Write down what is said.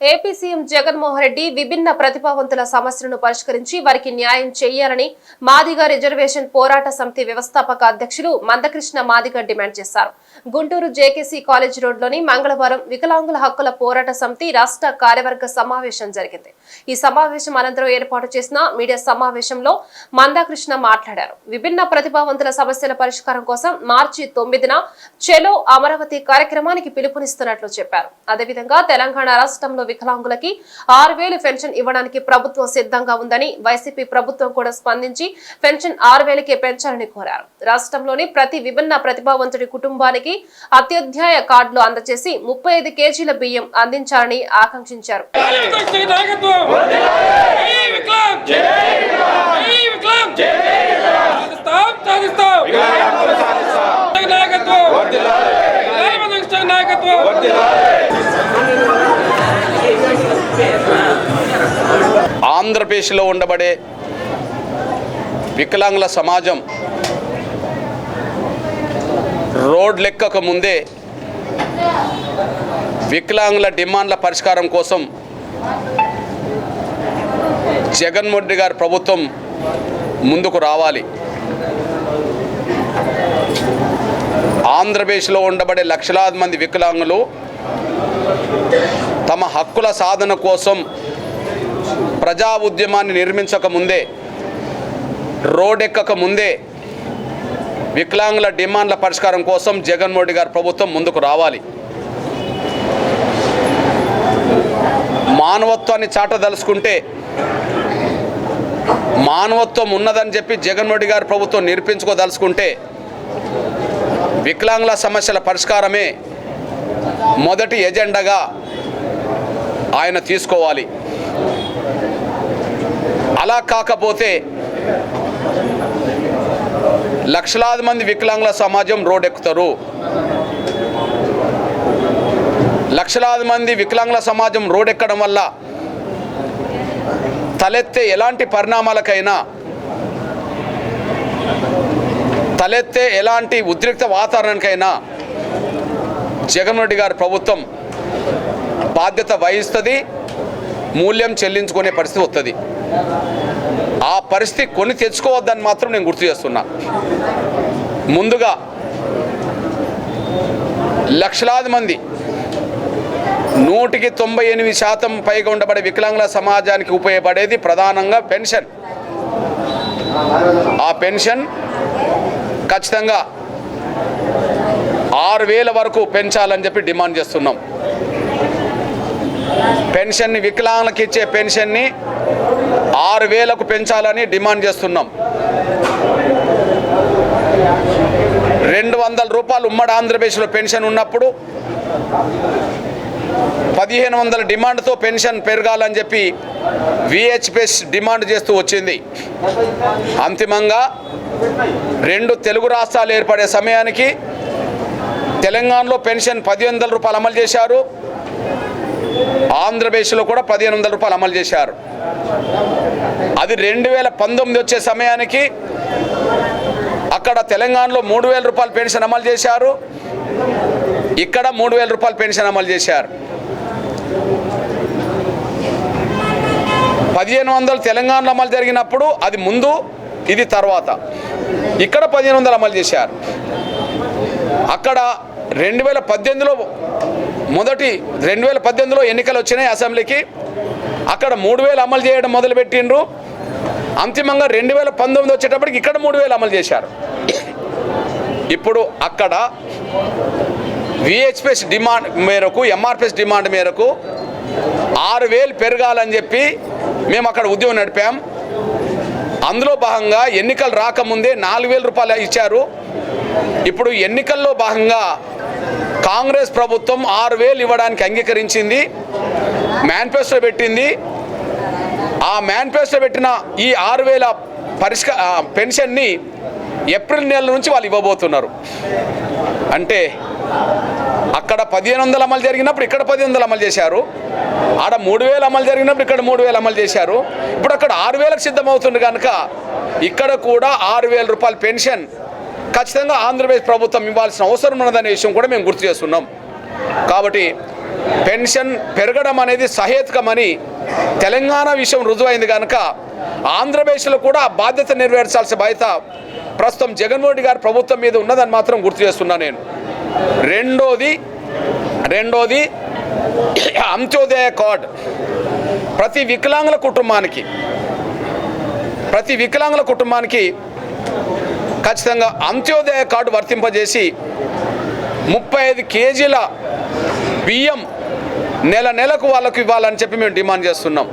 AP CM Jaganmohan Reddy విభిన్న ప్రతిభావంతుల సమస్యలను పరిష్కరించి వారికి న్యాయం చేయాలని మాదిగ రిజర్వేషన్ పోరాట సమితి వ్యవస్థాపక అధ్యక్షులు మందకృష్ణ మాదిగ డిమాండ్ చేశారు. గుంటూరు జేకేసీ కాలేజ్ రోడ్లోని మంగళవారం వికలాంగుల హక్కుల పోరాట సమితి రాష్ట్ర కార్యవర్గ సమావేశం జరిగింది. ఈ సమావేశం అనంతరం ఏర్పాటు చేసిన మీడియా సమావేశంలో మందకృష్ణ మాట్లాడారు. విభిన్న ప్రతిభావంతుల సమస్యల పరిష్కారం కోసం మార్చి తొమ్మిదిన చెలో అమరావతి కార్యక్రమానికి పిలుపునిస్తున్నట్లు చెప్పారు. అదేవిధంగా తెలంగాణ రాష్ట్రంలో వికలాంగులకి ఆరు వేలు పెన్షన్ ఇవ్వడానికి ప్రభుత్వం సిద్ధంగా ఉందని వైసీపీ ప్రభుత్వం కూడా స్పందించి పెన్షన్ ఆరు వేలకే పెంచాలని కోరారు. రాష్ట్రంలోని ప్రతి విభిన్న ప్రతిభావంతుడి కుటుంబానికి అత్యధ్యాయ కార్డులు అందజేసి ముప్పై ఐదు కేజీల బియ్యం అందించాలని ఆకాంక్షించారు. నాయకత్వం నాయకత్వం ఆంధ్రప్రదేశ్లో ఉండబడే వికలాంగుల సమాజం రోడ్ లెక్కక ముందే వికలాంగుల డిమాండ్ల పరిష్కారం కోసం జగన్మోహన్ రెడ్డి గారి ప్రభుత్వం ముందుకు రావాలి. ఆంధ్రప్రదేశ్లో ఉండబడే లక్షలాది మంది వికలాంగులు తమ హక్కుల సాధన కోసం ప్రజా ఉద్యమాన్ని నిర్మించక ముందే రోడ్డెక్కక ముందే వికలాంగుల డిమాండ్ల పరిష్కారం కోసం జగన్మోహన్ గారు గారి ప్రభుత్వం ముందుకు రావాలి. మానవత్వాన్ని చాటదలుచుకుంటే మానవత్వం ఉన్నదని చెప్పి జగన్మోహన్ గారు గారి ప్రభుత్వం నిరూపించుకోదలుచుకుంటే వికలాంగుల సమస్యల పరిష్కారమే మొదటి ఎజెండాగా ఆయన తీసుకోవాలి. అలా కాకపోతే లక్షలాది మంది వికలాంగుల సమాజం రోడ్డెక్కుతారు లక్షలాది మంది వికలాంగుల సమాజం రోడ్డెక్కడం వల్ల తలెత్తే ఎలాంటి పరిణామాలకైనా తలెత్తే ఎలాంటి ఉద్రిక్త వాతావరణానికైనా జగన్ రెడ్డి గారి ప్రభుత్వం బాధ్యత వహిస్తుంది మూల్యం చెల్లించుకునే పరిస్థితి వస్తుంది ఆ పరిస్థితి కొని తెచ్చుకోవద్దని మాత్రం నేను గుర్తు చేస్తున్నా. ముందుగా లక్షలాది మంది నూటికి తొంభై ఎనిమిది శాతం పైగా ఉండబడే వికలాంగుల సమాజానికి ఉపయోగపడేది ప్రధానంగా పెన్షన్. ఆ పెన్షన్ ఖచ్చితంగా ఆరు వేల వరకు పెంచాలని చెప్పి డిమాండ్ చేస్తున్నాం. పెన్షన్ని వికలాంగులకు ఇచ్చే పెన్షన్ని ఆరు వేలకు పెంచాలని డిమాండ్ చేస్తున్నాం. రెండు వందల రూపాయలు ఉమ్మడి ఆంధ్రప్రదేశ్లో పెన్షన్ ఉన్నప్పుడు పదిహేను వందల డిమాండ్తో పెన్షన్ పెరగాలని చెప్పి విహెచ్పిఎస్ డిమాండ్ చేస్తూ వచ్చింది. అంతిమంగా రెండు తెలుగు రాష్ట్రాలు ఏర్పడే సమయానికి తెలంగాణలో పెన్షన్ పది వందల రూపాయలు అమలు చేశారు. ఆంధ్రప్రదేశ్లో కూడా పదిహేను వందల రూపాయలు అమలు చేశారు. అది రెండు వేల పంతొమ్మిది వచ్చే సమయానికి అక్కడ తెలంగాణలో మూడు వేల రూపాయల పెన్షన్ అమలు చేశారు. ఇక్కడ మూడు వేల రూపాయల పెన్షన్ అమలు చేశారు. పదిహేను వందలు తెలంగాణలో అమలు జరిగినప్పుడు అది ముందు ఇది తర్వాత. ఇక్కడ పదిహేను వందలు అమలు చేశారు. అక్కడ రెండు వేల పద్దెనిమిదిలో మొదటి రెండు వేల పద్దెనిమిదిలో ఎన్నికలు వచ్చినాయి అసెంబ్లీకి. అక్కడ మూడు వేలు అమలు చేయడం మొదలుపెట్టిండ్రు. అంతిమంగా రెండు వేల పంతొమ్మిది వచ్చేటప్పటికి ఇక్కడ మూడు వేలు అమలు చేశారు. ఇప్పుడు అక్కడ విహెచ్పిఎస్ డిమాండ్ మేరకు ఎంఆర్పిఎస్ డిమాండ్ మేరకు ఆరు వేలు పెరగాలని చెప్పి మేము అక్కడ ఉద్యమం నడిపాం. అందులో భాగంగా ఎన్నికలు రాకముందే నాలుగు వేల రూపాయలు ఇచ్చారు. ఇప్పుడు ఎన్నికల్లో భాగంగా కాంగ్రెస్ ప్రభుత్వం ఆరు వేలు ఇవ్వడానికి అంగీకరించింది మేనిఫెస్టో పెట్టింది. ఆ మేనిఫెస్టో పెట్టిన ఈ ఆరు వేల పరిష్క పెన్షన్ని ఏప్రిల్ నెల నుంచి వాళ్ళు ఇవ్వబోతున్నారు. అంటే అక్కడ పదిహేను వందలు అమలు జరిగినప్పుడు ఇక్కడ పదిహేను వందలు అమలు చేశారు. ఆడ మూడు వేలు అమలు జరిగినప్పుడు ఇక్కడ మూడు వేలు అమలు చేశారు. ఇప్పుడు అక్కడ ఆరు వేలకు సిద్ధమవుతుంది కనుక ఇక్కడ కూడా ఆరు వేల రూపాయల పెన్షన్ ఖచ్చితంగా ఆంధ్రప్రదేశ్ ప్రభుత్వం ఇవ్వాల్సిన అవసరం ఉన్నదనే విషయం కూడా మేము గుర్తు చేస్తున్నాం. కాబట్టి పెన్షన్ పెరగడం అనేది సహేతుకమని తెలంగాణ విషయం రుజువైంది కనుక ఆంధ్రప్రదేశ్లో కూడా బాధ్యత నెరవేర్చాల్సిన బాధ్యత ప్రస్తుతం జగన్మోహన్ రెడ్డి గారి ప్రభుత్వం మీద ఉన్నదని మాత్రం గుర్తు చేస్తున్నా నేను. రెండోది రెండోది అంత్యోదయ కార్డ్. ప్రతి వికలాంగుల కుటుంబానికి ప్రతి వికలాంగుల కుటుంబానికి ఖచ్చితంగా అంత్యోదయ కార్డు వర్తింపజేసి ముప్పై ఐదు కేజీల బియ్యం నెల నెలకు వాళ్ళకు ఇవ్వాలని చెప్పి మేము డిమాండ్ చేస్తున్నాం.